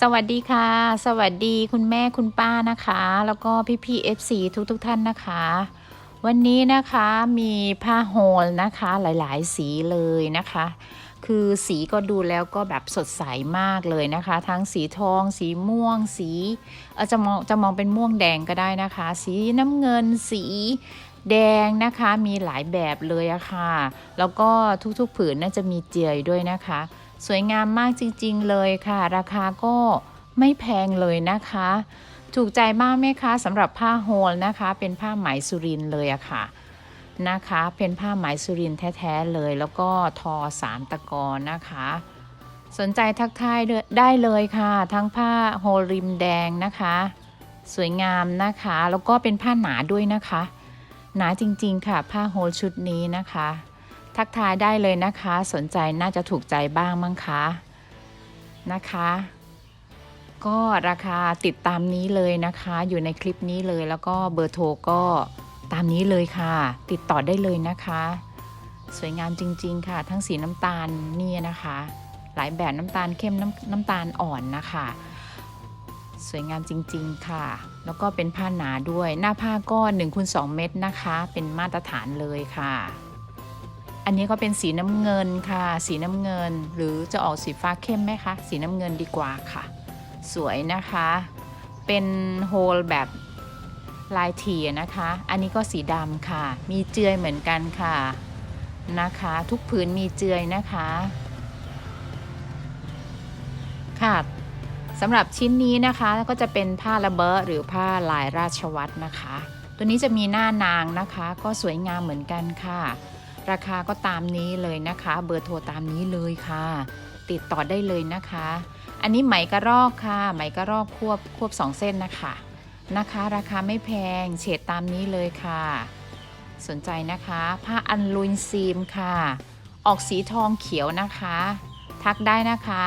สวัสดีค่ะ สวัสดีคุณแม่คุณป้านะคะ แล้วก็พี่พี่เอฟซีทุกทุกท่านนะคะ วันนี้นะคะมีผ้าโฮลนะคะหลายๆ สีเลยนะคะ คือสีก็ดูแล้วก็แบบสดใสมากเลยนะคะ ทั้งสีทอง สีม่วง สีเออจะมองจะมองเป็นม่วงแดงก็ได้นะคะ สีน้ำเงินสี แดงนะคะมีหลายแบบเลยอะค่ะ แล้วก็ทุกๆผืนน่าจะมีเจียด้วยนะคะ สวยงามมากจริงๆเลยค่ะ ราคาก็ไม่แพงเลยนะคะ ถูกใจมากไหมคะสำหรับผ้าโฮลนะคะ เป็นผ้าไหมสุรินเลยอะค่ะนะคะ เป็นผ้าไหมสุรินแท้ๆเลย แล้วก็ทอสามตะกอนนะคะ สนใจทักทายได้เลยค่ะ ทั้งผ้าโฮลริมแดงนะคะ สวยงามนะคะ แล้วก็เป็นผ้าหนาด้วยนะคะ หนาจริงๆ ค่ะ ผ้าโฮลชุดนี้นะคะ ทักทายได้เลยนะคะ สนใจน่าจะถูกใจบ้างมั้งคะนะคะ ก็ราคาติดตามนี้เลยนะคะ อยู่ในคลิปนี้เลยแล้วก็เบอร์โทรก็ตามนี้เลยค่ะ ติดต่อได้เลยนะคะ สวยงามจริง ๆ ค่ะ ทั้งสีน้ำตาลนี่นะคะ หลายแบบน้ำตาลเข้มน้ำน้ำตาลอ่อนนะคะ สวยงามจริงๆค่ะ แล้วก็เป็นผ้าหนาด้วย หน้าผ้าก็1คูณ2เมตรนะคะ เป็นมาตรฐานเลยค่ะ อันนี้ก็เป็นสีน้ำเงินค่ะ สีน้ำเงิน หรือจะออกสีฟ้าเข้มไหมคะ สีน้ำเงินดีกว่าค่ะ สวยนะคะ เป็นโฮลแบบลายเทียนะคะ อันนี้ก็สีดำค่ะ มีเจือยเหมือนกันค่ะนะคะ ทุกผืนมีเจือยนะคะค่ะ สำหรับชิ้นนี้นะคะก็จะเป็นผ้าระเบอหรือผ้าลายราชวัตรนะคะ ตัวนี้จะมีหน้านางนะคะ ก็สวยงามเหมือนกันค่ะ ราคาก็ตามนี้เลยนะคะ เบอร์โทรตามนี้เลยค่ะ ติดต่อได้เลยนะคะ อันนี้ไหมกระรอกค่ะ ไหมกระรอกควบควบสองเส้นนะคะนะคะ ราคาไม่แพงเฉดตามนี้เลยค่ะ สนใจนะคะ ผ้าอันลุนซีมค่ะ ออกสีทองเขียวนะคะ ทักได้นะคะ